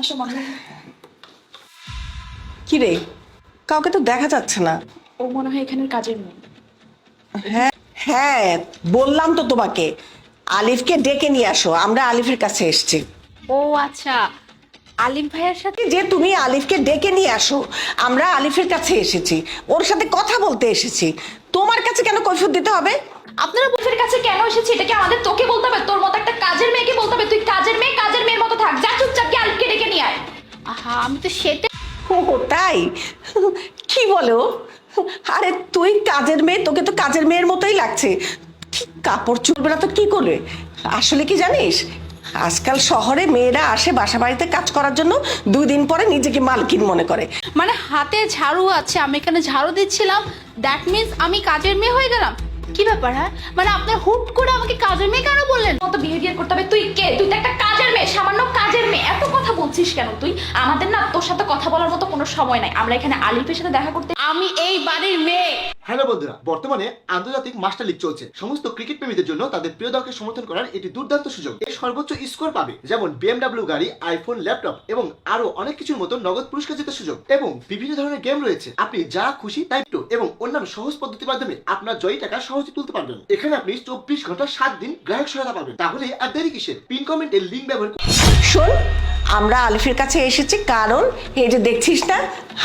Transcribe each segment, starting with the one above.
আসো মা। কি রে? কাউকে তো দেখা যাচ্ছে না। ও মনে হয় এখানের কাজের মেয়ে। হ্যাঁ হ্যাঁ বললাম তো তোমাকে। আলিফকে ডেকে নিয়ে আসো আমরা আলিফের কাছে এসেছি। ও আচ্ছা আলিম ভাইয়ের সাথে? যে তুমি আলিফকে ডেকে নিয়ে আসো আমরা আলিফের কাছে এসেছি। ওর সাথে কথা বলতে এসেছি। তোমার কাছে কেন কৈফিয়ত দিতে হবে? আপনারা বুফের কাছে কেন এসেছি? এটা কি আমাদের তোকে বলতে হবে? তোর মতো একটা কাজের মেয়েকে বলতে হবে? তুই কাজের মেয়ে আমি তো সেটা ও তাই? কি বলো? আরে তুই কাজের মেয়ে তোকে তো কাজের মেয়ের মতোই লাগছে। কাপড় চুলবে না তো কি করবে? আসলে কি জানিস? আজকাল শহরে মেয়েরা আসে বাসা বাড়িতে কাজ করার জন্য দুই দিন পরে নিজেকে মালকিন মনে করে। মানে হাতে ঝাড়ু আছে আমি এখানে ঝাড়ু দিচ্ছিলাম। দ্যাট মিন্স আমি কাজের মেয়ে হয়ে গেলাম? কি ব্যাপার হ্যাঁ? মানে আপনার হুট করে আমাকে কাজের মেয়ে কেন বললেন? কত বিহেভিয়ার করতে হবে। তুই কে? তুই তো একটা কাজের মেয়ে সামান্য কাজের মেয়ে। এত কথা বলছিস কেন তুই? আমাদের না তোর সাথে কথা বলার মতো কোনো সময় নাই। আমরা এখানে আলিফের সাথে দেখা করতে আমি এই বাড়ির মেয়ে। হ্যালো বন্ধুরা, বর্তমানে আন্তর্জাতিক মাস্টার লিগ চলছে। সমস্ত ক্রিকেট প্রেমীদের জন্য তাদের প্রিয় দলকে সমর্থন করার একটি দুর্দান্ত সুযোগ। এর সর্বোচ্চ স্কোর পাবে যেমন বিএমডাব্লিউ গাড়ি আইফোন ল্যাপটপ এবং আরও অনেক কিছুর মতো নগদ পুরস্কার জেতার সুযোগ। এবং বিভিন্ন ধরনের গেম রয়েছে। আপনি যা খুশি তাই একটু এবং অন্যান্য সহজ পদ্ধতির মাধ্যমে আপনার জয়ী টাকা সহজে তুলতে পারবেন। এখানে আপনি চব্বিশ ঘণ্টা সাত দিন গ্রাহক সহায়তা পাবেন। তাহলে আর দেরি কিসের? পিন কমেন্টের লিঙ্ক ব্যবহার করে শোন আমরা আলিফের কাছে এসেছি কারণ এই যে দেখছিস না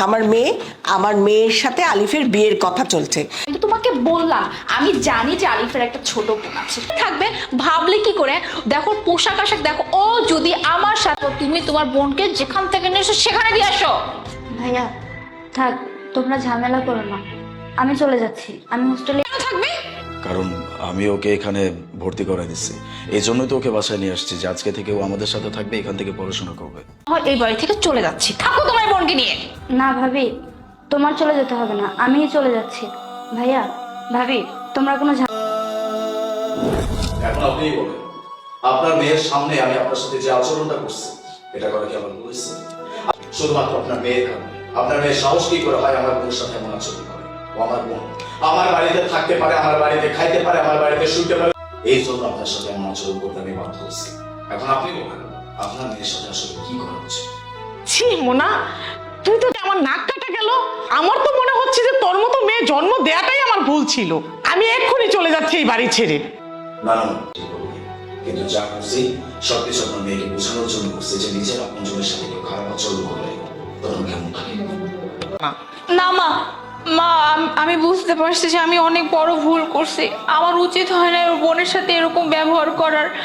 আমার মেয়ে আমার মেয়ের সাথে আলিফের বিয়ের কথা চলছে। কিন্তু তোমাকে বললাম আমি জানি যে আলিফের একটা ছোট বোন আছে। থাকবে ভাবলে কি করে? দেখো পোশাক আশাক দেখো ও যদি আমার সাথে তুমি তোমার বোনকে যেখান থেকে নিয়ে এসো সেখানে দিয়ে আসো। ভাইয়া থাক তোমরা ঝামেলা করো না। আমি চলে যাচ্ছি আমি হোস্টেলে থাকবে? কারণ আমি ওকে এখানে ভর্তি করাই দিচ্ছি। এই জন্যই তো ওকে বাসায় নিয়ে আসছি যে আজকে থেকে ও আমাদের সাথে থাকবে এখান থেকে পড়াশোনা করবে। হয় এই বাড়ি থেকে চলে যাচ্ছি। থাকো তোমার বোনকে নিয়ে। না ভাবি তোমার চলে যেতে হবে না আমিই চলে যাচ্ছি। ভাইয়া ভাবি তোমরা কোনো ঝা- এখন আপনিই বলেন আপনার মেয়ের সামনে আমি আপনার সাথে যে আচরণটা করছি এটা করা কি আমার ভুল হয়েছে? শুধুমাত্র আপনার মেয়ের কারণে। আপনার মেয়ের সাহস কি করে হয় আমার বোনের সাথে এমন আচরণ করে? আমার বোন। আমার বাড়িতে থাকতে পারে আমার বাড়িতে খাইতে পারে আমার বাড়িতে শুতে পারে। এই জন্য আপনার সাথে এমন আচরণ করতে আমি বাধ্য হচ্ছি এখন আপনি বলেন আপনার মেয়ের সাথে আসলে কি করা উচিত? ছি মোনা তুই তো আমার নাক কাটা গেল। আমার তো মনে হচ্ছে যে তোর মতো মেয়ে জন্ম দেয়াটাই আমার ভুল ছিল। আমি এক্ষুনি চলে যাচ্ছি এই বাড়ি ছেড়ে। না না। কিন্তু যা করছি সবকিছু আপনার মেয়েকে বোঝানোর জন্য করছে যে নিজের আপন জনের সাথে খারাপ আচরণ করলে তখন কেমন থাকে না মা মা, আমি বুঝতে পারছি যে আমি অনেক বড় ভুল করছি। আমার উচিত হয় না ওর বোনের সাথে এরকম ব্যবহার করার।